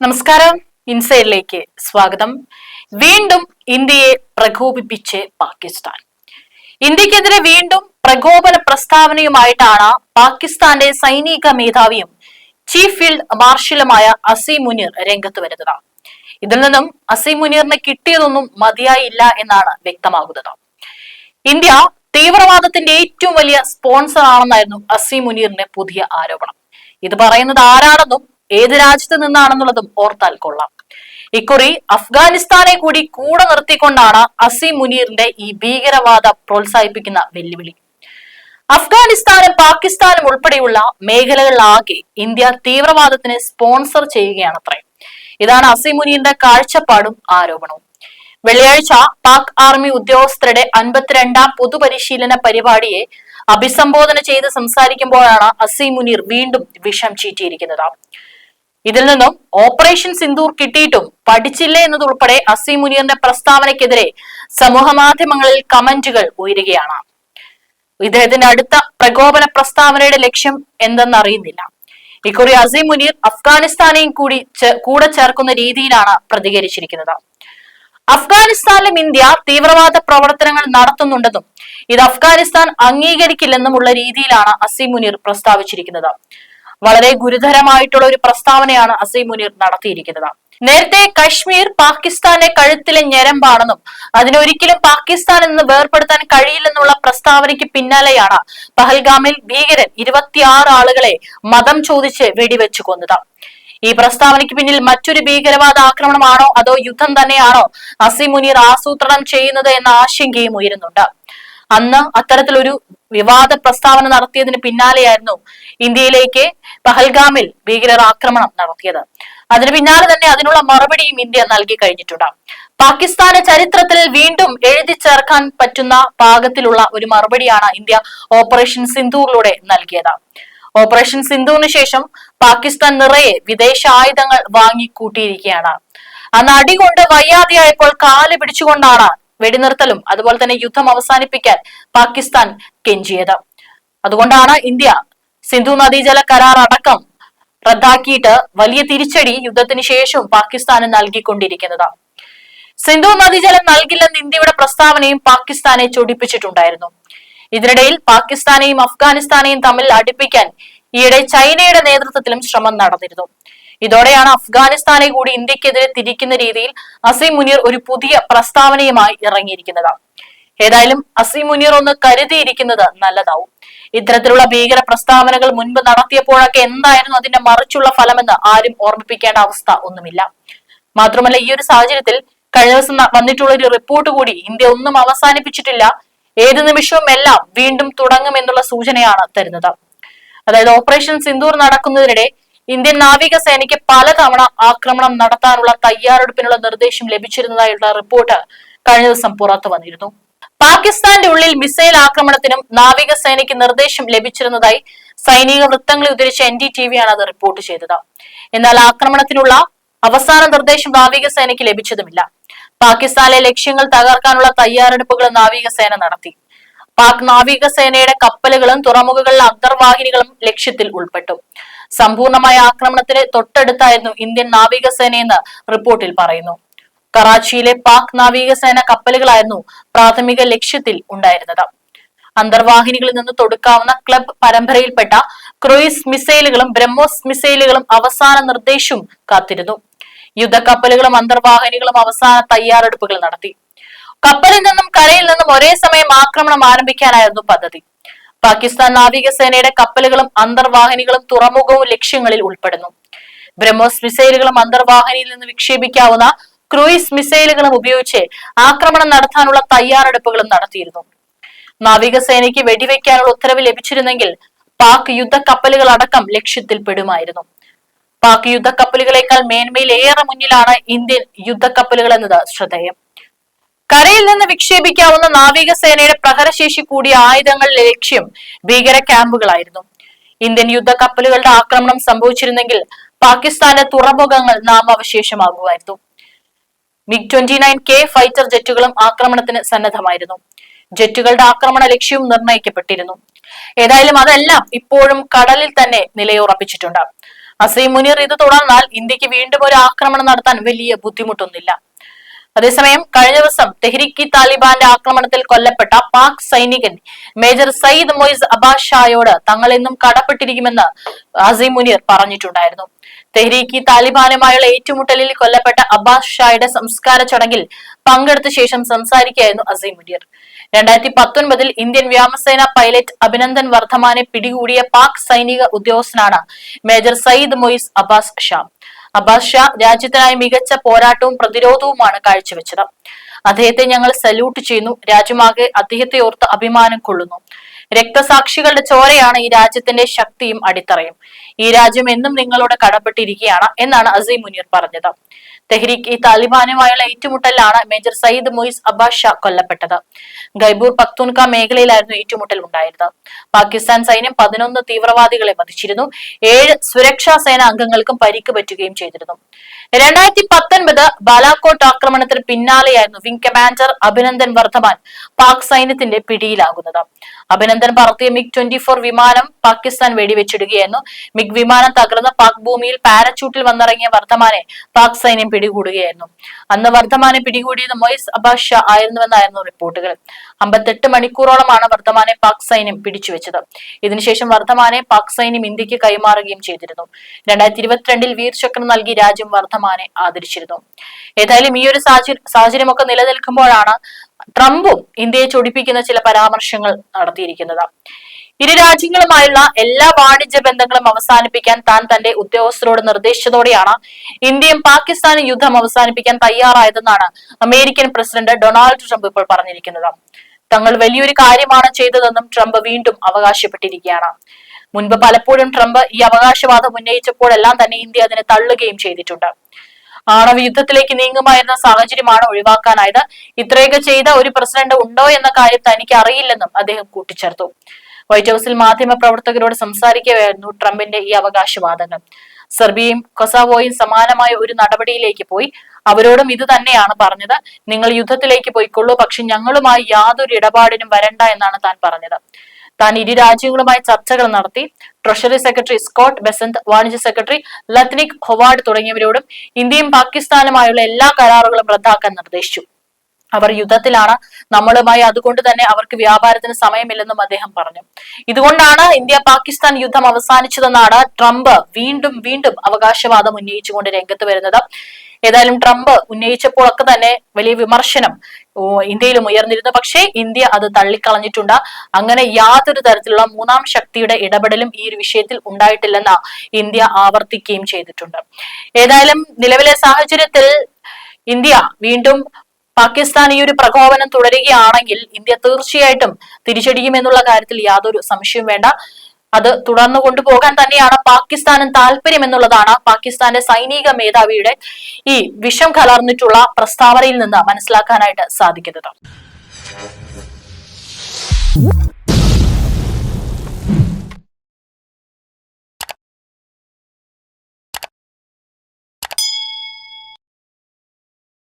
നമസ്കാരം. ഇൻസൈഡിലേക്ക് സ്വാഗതം. വീണ്ടും ഇന്ത്യയെ പ്രകോപിപ്പിച്ച് പാകിസ്ഥാൻ. ഇന്ത്യക്കെതിരെ വീണ്ടും പ്രകോപന പ്രസ്താവനയുമായിട്ടാണ് പാകിസ്ഥാന്റെ സൈനിക മേധാവിയും ചീഫ് ഫീൽഡ് മാർഷലുമായ അസീം മുനീർ രംഗത്ത് വരുന്നത്. ഇതിൽ നിന്നും അസീം മുനീറിന് കിട്ടിയതൊന്നും മതിയായില്ല എന്നാണ് വ്യക്തമാകുന്നത്. ഇന്ത്യ തീവ്രവാദത്തിന്റെ ഏറ്റവും വലിയ സ്പോൺസർ ആണെന്നായിരുന്നു അസീം മുനീറിന്റെ പുതിയ ആരോപണം. ഇത് പറയുന്നത് ആരാണെന്നും ഏത് രാജ്യത്ത് നിന്നാണെന്നുള്ളതും ഓർത്താൽ കൊള്ളാം. ഇക്കുറി അഫ്ഗാനിസ്ഥാനെ കൂടി കൂടെ നിർത്തിക്കൊണ്ടാണ് അസീം മുനീറിന്റെ ഈ ഭീകരവാദ പ്രോത്സാഹിപ്പിക്കുന്ന വെല്ലുവിളി. അഫ്ഗാനിസ്ഥാനും പാകിസ്ഥാനും ഉൾപ്പെടെയുള്ള മേഖലകളിലാകെ ഇന്ത്യ തീവ്രവാദത്തിന് സ്പോൺസർ ചെയ്യുകയാണത്രേ. ഇതാണ് അസീം മുനീറിന്റെ കാഴ്ചപ്പാടും ആരോപണവും. വെള്ളിയാഴ്ച പാക് ആർമി ഉദ്യോഗസ്ഥരുടെ അൻപത്തിരണ്ടാം പൊതുപരിശീലന പരിപാടിയെ അഭിസംബോധന ചെയ്ത് സംസാരിക്കുമ്പോഴാണ് അസീം മുനീർ വീണ്ടും വിഷം ചീറ്റിയിരിക്കുന്നത്. ഇതിൽ നിന്നും ഓപ്പറേഷൻ സിന്ദൂർ കിട്ടിയിട്ടും പഠിച്ചില്ലേ എന്നതുൾപ്പെടെ അസീം മുനിയറിന്റെ പ്രസ്താവനയ്ക്കെതിരെ സമൂഹ മാധ്യമങ്ങളിൽ കമന്റുകൾ ഉയരുകയാണ്. ഇദ്ദേഹത്തിന്റെ അടുത്ത പ്രകോപന പ്രസ്താവനയുടെ ലക്ഷ്യം എന്തെന്നറിയുന്നില്ല. ഇക്കുറി അസീം മുനീർ അഫ്ഗാനിസ്ഥാനെയും കൂടി കൂടെ ചേർക്കുന്ന രീതിയിലാണ് പ്രതികരിച്ചിരിക്കുന്നത്. അഫ്ഗാനിസ്ഥാനിലും ഇന്ത്യ തീവ്രവാദ പ്രവർത്തനങ്ങൾ നടത്തുന്നുണ്ടെന്നും ഇത് അഫ്ഗാനിസ്ഥാൻ അംഗീകരിക്കില്ലെന്നുമുള്ള രീതിയിലാണ് അസീം പ്രസ്താവിച്ചിരിക്കുന്നത്. വളരെ ഗുരുതരമായിട്ടുള്ള ഒരു പ്രസ്താവനയാണ് അസീം മുനീർ നടത്തിയിരിക്കുന്നത്. നേരത്തെ കശ്മീർ പാകിസ്ഥാന്റെ കഴുത്തിലെ ഞരമ്പാണെന്നും അതിനൊരിക്കലും പാകിസ്ഥാൻ എന്ന് വേർപെടുത്താൻ കഴിയില്ലെന്നുള്ള പ്രസ്താവനയ്ക്ക് പിന്നാലെയാണ് പഹൽഗാമിൽ ഭീകരൻ ഇരുപത്തിയാറ് ആളുകളെ മതം ചോദിച്ച് വെടിവെച്ചു കൊന്നത്. ഈ പ്രസ്താവനയ്ക്ക് പിന്നിൽ മറ്റൊരു ഭീകരവാദ ആക്രമണമാണോ അതോ യുദ്ധം തന്നെയാണോ അസീം മുനീർ ആസൂത്രണം ചെയ്യുന്നത് എന്ന ആശങ്കയും ഉയരുന്നുണ്ട്. അന്ന് അത്തരത്തിലൊരു വിവാദ പ്രസ്താവന നടത്തിയതിന് പിന്നാലെയായിരുന്നു ഇന്ത്യയിലേക്ക് പഹൽഗാമിൽ ഭീകരർ ആക്രമണം നടത്തിയത്. അതിന് പിന്നാലെ തന്നെ അതിനുള്ള മറുപടിയും ഇന്ത്യ നൽകി കഴിഞ്ഞിട്ടുണ്ട്. പാകിസ്ഥാന്റെ ചരിത്രത്തിൽ വീണ്ടും എഴുതി ചേർക്കാൻ പറ്റുന്ന പാകത്തിലുള്ള ഒരു മറുപടിയാണ് ഇന്ത്യ ഓപ്പറേഷൻ സിന്ധൂറിലൂടെ നൽകിയത്. ഓപ്പറേഷൻ സിന്ധുവിന് ശേഷം പാകിസ്ഥാൻ നിറയെ വിദേശ ആയുധങ്ങൾ വാങ്ങിക്കൂട്ടിയിരിക്കുകയാണ്. അന്ന് അടികൊണ്ട് വയ്യാതെയായപ്പോൾ കാൽ പിടിച്ചുകൊണ്ടാണ് വെടിനിർത്തലും അതുപോലെ തന്നെ യുദ്ധം അവസാനിപ്പിക്കാൻ പാകിസ്ഥാൻ കെഞ്ചിയത്. അതുകൊണ്ടാണ് ഇന്ത്യ സിന്ധു നദീജല കരാർ അടക്കം റദ്ദാക്കിയിട്ട് വലിയ തിരിച്ചടി യുദ്ധത്തിന് ശേഷവും പാകിസ്ഥാന് നൽകിക്കൊണ്ടിരിക്കുന്നത്. സിന്ധു നദീജലം നൽകില്ലെന്ന് ഇന്ത്യയുടെ പ്രസ്താവനയും പാകിസ്ഥാനെ ചൊടിപ്പിച്ചിട്ടുണ്ടായിരുന്നു. ഇതിനിടയിൽ പാകിസ്ഥാനെയും അഫ്ഗാനിസ്ഥാനെയും തമ്മിൽ അടുപ്പിക്കാൻ ഈയിടെ ചൈനയുടെ നേതൃത്വത്തിലും ശ്രമം നടന്നിരുന്നു. ഇതോടെയാണ് അഫ്ഗാനിസ്ഥാനെ കൂടി ഇന്ത്യക്കെതിരെ തിരിക്കുന്ന രീതിയിൽ അസീം മുനീർ ഒരു പുതിയ പ്രസ്താവനയുമായി ഇറങ്ങിയിരിക്കുന്നത്. ഏതായാലും അസീം മുനീർ ഒന്ന് കരുതിയിരിക്കുന്നത് നല്ലതാവും. ഇത്തരത്തിലുള്ള ഭീകര പ്രസ്താവനകൾ മുൻപ് നടത്തിയപ്പോഴൊക്കെ എന്തായിരുന്നു അതിന്റെ മറിച്ചുള്ള ഫലമെന്ന് ആരും ഓർമ്മിപ്പിക്കേണ്ട അവസ്ഥ ഒന്നുമില്ല. മാത്രമല്ല ഈ ഒരു സാഹചര്യത്തിൽ കഴിഞ്ഞ ദിവസം വന്നിട്ടുള്ള ഒരു റിപ്പോർട്ട് കൂടി ഇന്ത്യ ഒന്നും അവസാനിപ്പിച്ചിട്ടില്ല. ഏത് നിമിഷവും എല്ലാം വീണ്ടും തുടങ്ങും എന്നുള്ള സൂചനയാണ് തരുന്നത്. അതായത് ഓപ്പറേഷൻ സിന്ദൂർ നടക്കുന്നതിനിടെ ഇന്ത്യൻ നാവികസേനയ്ക്ക് പലതവണ ആക്രമണം നടത്താനുള്ള തയ്യാറെടുപ്പിനുള്ള നിർദ്ദേശം ലഭിച്ചിരുന്നതായുള്ള റിപ്പോർട്ട് കഴിഞ്ഞ ദിവസം പുറത്തു വന്നിരുന്നു. പാകിസ്ഥാന്റെ ഉള്ളിൽ മിസൈൽ ആക്രമണത്തിനും നാവികസേനയ്ക്ക് നിർദ്ദേശം ലഭിച്ചിരുന്നതായി സൈനിക വൃത്തങ്ങളെ ഉദ്ധരിച്ച എൻ ഡി ടി അത് റിപ്പോർട്ട് ചെയ്തത്. എന്നാൽ ആക്രമണത്തിനുള്ള അവസാന നിർദ്ദേശം നാവികസേനയ്ക്ക് ലഭിച്ചതുമില്ല. പാകിസ്ഥാനിലെ ലക്ഷ്യങ്ങൾ തകർക്കാനുള്ള തയ്യാറെടുപ്പുകൾ നാവികസേന നടത്തി. പാക് നാവികസേനയുടെ കപ്പലുകളും തുറമുഖങ്ങളിലെ അന്തർവാഹിനികളും ലക്ഷ്യത്തിൽ ഉൾപ്പെട്ടു. സമ്പൂർണമായ ആക്രമണത്തിന് തൊട്ടടുത്തായിരുന്നു ഇന്ത്യൻ നാവികസേനയെന്ന് റിപ്പോർട്ടിൽ പറയുന്നു. കറാച്ചിയിലെ പാക് നാവികസേന കപ്പലുകളായിരുന്നു പ്രാഥമിക ലക്ഷ്യത്തിൽ ഉണ്ടായിരുന്നത്. അന്തർവാഹിനികളിൽ നിന്ന് തൊടുക്കാവുന്ന ക്ലബ് പരമ്പരയിൽപ്പെട്ട ക്രൂയിസ് മിസൈലുകളും ബ്രഹ്മോസ് മിസൈലുകളും അവസാന നിർദ്ദേശവും കാത്തിരുന്നു. യുദ്ധക്കപ്പലുകളും അന്തർവാഹിനികളും അവസാന തയ്യാറെടുപ്പുകൾ നടത്തി. കപ്പലിൽ നിന്നും കരയിൽ നിന്നും ഒരേ സമയം ആക്രമണം ആരംഭിക്കാനായിരുന്നു പദ്ധതി. പാകിസ്ഥാൻ നാവികസേനയുടെ കപ്പലുകളും അന്തർവാഹിനികളും തുറമുഖവും ലക്ഷ്യങ്ങളിൽ ഉൾപ്പെടുന്നു. ബ്രഹ്മോസ് മിസൈലുകളും അന്തർവാഹിനിയിൽ നിന്ന് വിക്ഷേപിക്കാവുന്ന ക്രൂയിസ് മിസൈലുകളും ഉപയോഗിച്ച് ആക്രമണം നടത്താനുള്ള തയ്യാറെടുപ്പുകളും നടത്തിയിരുന്നു. നാവികസേനയ്ക്ക് വെടിവെക്കാനുള്ള ഉത്തരവ് ലഭിച്ചിരുന്നെങ്കിൽ പാക് യുദ്ധ കപ്പലുകൾ അടക്കം ലക്ഷ്യത്തിൽ പെടുമായിരുന്നു പാക് യുദ്ധ കപ്പലുകളേക്കാൾ മേന്മയിൽ ഏറെ മുന്നിലാണ് ഇന്ത്യൻ യുദ്ധക്കപ്പലുകൾ എന്നത് ശ്രദ്ധേയം. കരയിൽ നിന്ന് വിക്ഷേപിക്കാവുന്ന നാവികസേനയുടെ പ്രഹരശേഷി കൂടിയ ആയുധങ്ങളുടെ ലക്ഷ്യം ഭീകര ക്യാമ്പുകളായിരുന്നു ഇന്ത്യൻ യുദ്ധക്കപ്പലുകളുടെ ആക്രമണം സംഭവിച്ചിരുന്നെങ്കിൽ പാകിസ്ഥാന്റെ തുറമുഖങ്ങൾ നാമാവശേഷമാകുമായിരുന്നു. MiG twenty nine K fighter ജെറ്റുകളും ആക്രമണത്തിന് സന്നദ്ധമായിരുന്നു. ജെറ്റുകളുടെ ആക്രമണ ലക്ഷ്യവും നിർണയിക്കപ്പെട്ടിരുന്നു. ഏതായാലും അതെല്ലാം ഇപ്പോഴും കടലിൽ തന്നെ നിലയുറപ്പിച്ചിട്ടുണ്ട്. അസീം മുനീർ ഇത് തുടർന്നാൽ ഇന്ത്യയ്ക്ക് വീണ്ടും ഒരു ആക്രമണം നടത്താൻ വലിയ ബുദ്ധിമുട്ടൊന്നുമില്ല. അതേസമയം കഴിഞ്ഞ ദിവസം തെഹ്രിക്കി താലിബാന്റെ ആക്രമണത്തിൽ കൊല്ലപ്പെട്ട പാക് സൈനികൻ മേജർ സയ്യിദ് മൊയ്സ് അബാഷായോട് തങ്ങൾ എന്നും കടപ്പെട്ടിരിക്കുമെന്ന് അസീം മുനീർ പറഞ്ഞിട്ടുണ്ടായിരുന്നു. തെഹ്രീക്കി താലിബാനുമായുള്ള ഏറ്റുമുട്ടലിൽ കൊല്ലപ്പെട്ട അബ്ബാസ് ഷായുടെ സംസ്കാര ചടങ്ങിൽ പങ്കെടുത്ത ശേഷം സംസാരിക്കുകയായിരുന്നു അസീം മുനീർ. രണ്ടായിരത്തി പത്തൊൻപതിൽ ഇന്ത്യൻ വ്യോമസേന പൈലറ്റ് അഭിനന്ദൻ വർദ്ധമാനെ പിടികൂടിയ പാക് സൈനിക ഉദ്യോഗസ്ഥനാണ് മേജർ സയ്യിദ് മൊയ്സ് അബ്ബാസ് ഷാ. അബ്ബാസ് ഷാ രാജ്യത്തിനായി മികച്ച പോരാട്ടവും പ്രതിരോധവുമാണ് കാഴ്ചവെച്ചത്. അദ്ദേഹത്തെ ഞങ്ങൾ സല്യൂട്ട് ചെയ്യുന്നു. രാജ്യമാകെ അദ്ദേഹത്തെ ഓർത്ത് അഭിമാനം കൊള്ളുന്നു. രക്തസാക്ഷികളുടെ ചോരയാണ് ഈ രാജ്യത്തിന്റെ ശക്തിയും അടിത്തറയും. ഈ രാജ്യം എന്നും നിങ്ങളോട് കടപ്പെട്ടിരിക്കുകയാണ് എന്നാണ് അസീം മുനീർ പറഞ്ഞത്. തെഹ്രീക്ക് ഈ താലിബാനുമായുള്ള ഏറ്റുമുട്ടലിലാണ് മേജർ സയ്യിദ് മൊയ്സ് അബ്ബാസ് ഷാ കൊല്ലപ്പെട്ടത്. ഗൈബൂർ പക്തൂൻക മേഖലയിലായിരുന്നു ഏറ്റുമുട്ടൽ ഉണ്ടായിരുന്നത്. പാകിസ്ഥാൻ സൈന്യം പതിനൊന്ന് തീവ്രവാദികളെ വധിച്ചിരുന്നു. ഏഴ് സുരക്ഷാ സേന അംഗങ്ങൾക്കും പരിക്ക് പറ്റുകയും ചെയ്തിരുന്നു. രണ്ടായിരത്തി പത്തൊൻപത് ബാലാക്കോട്ട് ആക്രമണത്തിന് പിന്നാലെയായിരുന്നു വിംഗ് കമാൻഡർ അഭിനന്ദൻ വർദ്ധമാൻ പാക് സൈന്യത്തിന്റെ പിടിയിലാകുന്നത്. അഭിനന്ദൻ പറത്തിയ മിഗ് ട്വന്റി ഫോർ വിമാനം പാകിസ്ഥാൻ വെടിവെച്ചിടുകയായിരുന്നു. മിഗ് വിമാനം തകർന്ന് പാക് ഭൂമിയിൽ പാരച്യൂട്ടിൽ വന്നിറങ്ങിയ വർദ്ധമാനെ പാക് സൈന്യം പിടികൂടുകയായിരുന്നു. അന്ന് വർദ്ധമാനെ പിടികൂടിയത് മൊയ്സ് അബാസ് ഷാ ആയിരുന്നുവെന്നായിരുന്നു റിപ്പോർട്ടുകൾ. അമ്പത്തെട്ട് മണിക്കൂറോളമാണ് വർദ്ധമാനെ പാക് സൈന്യം പിടിച്ചുവെച്ചത്. ഇതിനുശേഷം വർദ്ധമാനെ പാക് സൈന്യം ഇന്ത്യയ്ക്ക് കൈമാറുകയും ചെയ്തിരുന്നു. രണ്ടായിരത്തി ഇരുപത്തിരണ്ടിൽ വീർചക്രം നൽകി രാജ്യം വർദ്ധമാനെ ആദരിച്ചിരുന്നു. ഏതായാലും ഈ ഒരു സാഹചര്യമൊക്കെ നിലനിൽക്കുമ്പോഴാണ് ട്രംപും ഇന്ത്യയെ ചൊടിപ്പിക്കുന്ന ചില പരാമർശങ്ങൾ നടത്തിയിരിക്കുന്നത്. ഇരു രാജ്യങ്ങളുമായുള്ള എല്ലാ വാണിജ്യ ബന്ധങ്ങളും അവസാനിപ്പിക്കാൻ താൻ തന്റെ ഉദ്യോഗസ്ഥരോട് നിർദ്ദേശിച്ചതോടെയാണ് ഇന്ത്യയും പാകിസ്ഥാനും യുദ്ധം അവസാനിപ്പിക്കാൻ തയ്യാറായതെന്നാണ് അമേരിക്കൻ പ്രസിഡന്റ് ഡൊണാൾഡ് ട്രംപ് ഇപ്പോൾ പറഞ്ഞിരിക്കുന്നത്. തങ്ങൾ വലിയൊരു കാര്യമാണ് ചെയ്തതെന്നും ട്രംപ് വീണ്ടും അവകാശപ്പെട്ടിരിക്കുകയാണ്. മുൻപ് പലപ്പോഴും ട്രംപ് ഈ അവകാശവാദം ഉന്നയിച്ചപ്പോഴെല്ലാം തന്നെ ഇന്ത്യ അതിനെ തള്ളുകയും ചെയ്തിട്ടുണ്ട്. ആണവ യുദ്ധത്തിലേക്ക് നീങ്ങുമായിരുന്ന സാഹചര്യമാണ് ഒഴിവാക്കാനായത്. ഇത്രയൊക്കെ ചെയ്ത ഒരു പ്രസിഡന്റ് ഉണ്ടോ എന്ന കാര്യം തനിക്ക് അറിയില്ലെന്നും അദ്ദേഹം കൂട്ടിച്ചേർത്തു. വൈറ്റ് ഹൌസിൽ മാധ്യമ പ്രവർത്തകരോട് സംസാരിക്കുകയായിരുന്നു ട്രംപിന്റെ ഈ അവകാശവാദങ്ങൾ. സെർബിയയും കൊസാവോയും സമാനമായ ഒരു നടപടിയിലേക്ക് പോയി. അവരോടും ഇത് തന്നെയാണ് പറഞ്ഞത്. നിങ്ങൾ യുദ്ധത്തിലേക്ക് പോയിക്കൊള്ളൂ പക്ഷെ ഞങ്ങളുമായി യാതൊരു ഇടപാടിനും വരണ്ട എന്നാണ് താൻ പറഞ്ഞത്. താൻ ഇരു രാജ്യങ്ങളുമായി ചർച്ചകൾ നടത്തി. ട്രഷറി സെക്രട്ടറി സ്കോട്ട് ബെസന്ത് വാണിജ്യ സെക്രട്ടറി ലത്നിക് ഹൊവാർഡ് തുടങ്ങിയവരോടും ഇന്ത്യയും പാകിസ്ഥാനുമായുള്ള എല്ലാ കരാറുകളും റദ്ദാക്കാൻ നിർദ്ദേശിച്ചു. അവർ യുദ്ധത്തിലാണ് നമ്മളുമായി. അതുകൊണ്ട് തന്നെ അവർക്ക് വ്യാപാരത്തിന് സമയമില്ലെന്നും അദ്ദേഹം പറഞ്ഞു. ഇതുകൊണ്ടാണ് ഇന്ത്യ പാകിസ്ഥാൻ യുദ്ധം അവസാനിച്ചതെന്നാണ് ട്രംപ് വീണ്ടും വീണ്ടും അവകാശവാദം ഉന്നയിച്ചുകൊണ്ട് രംഗത്ത് വരുന്നത്. ഏതായാലും ട്രംപ് ഉന്നയിച്ചപ്പോഴൊക്കെ തന്നെ വലിയ വിമർശനം ഇന്ത്യയിലും ഉയർന്നിരുന്നു. പക്ഷേ ഇന്ത്യ അത് തള്ളിക്കളഞ്ഞിട്ടുണ്ട്. അങ്ങനെ യാതൊരു തരത്തിലുള്ള മൂന്നാം ശക്തിയുടെ ഇടപെടലും ഈ ഒരു വിഷയത്തിൽ ഉണ്ടായിട്ടില്ലെന്ന് ഇന്ത്യ ആവർത്തിക്കുകയും ചെയ്തിട്ടുണ്ട്. ഏതായാലും നിലവിലെ സാഹചര്യത്തിൽ ഇന്ത്യ വീണ്ടും പാകിസ്ഥാൻ ഈ ഒരു പ്രകോപനം തുടരുകയാണെങ്കിൽ ഇന്ത്യ തീർച്ചയായിട്ടും തിരിച്ചടിക്കും എന്നുള്ള കാര്യത്തിൽ യാതൊരു സംശയവും വേണ്ട. അത് തുടർന്നു കൊണ്ടുപോകാൻ തന്നെയാണ് പാകിസ്ഥാനും താല്പര്യം എന്നുള്ളതാണ് പാകിസ്ഥാന്റെ സൈനിക മേധാവിയുടെ ഈ വിഷം കലർന്നിട്ടുള്ള പ്രസ്താവനയിൽ നിന്ന് മനസ്സിലാക്കാനായിട്ട് സാധിക്കുന്നത്.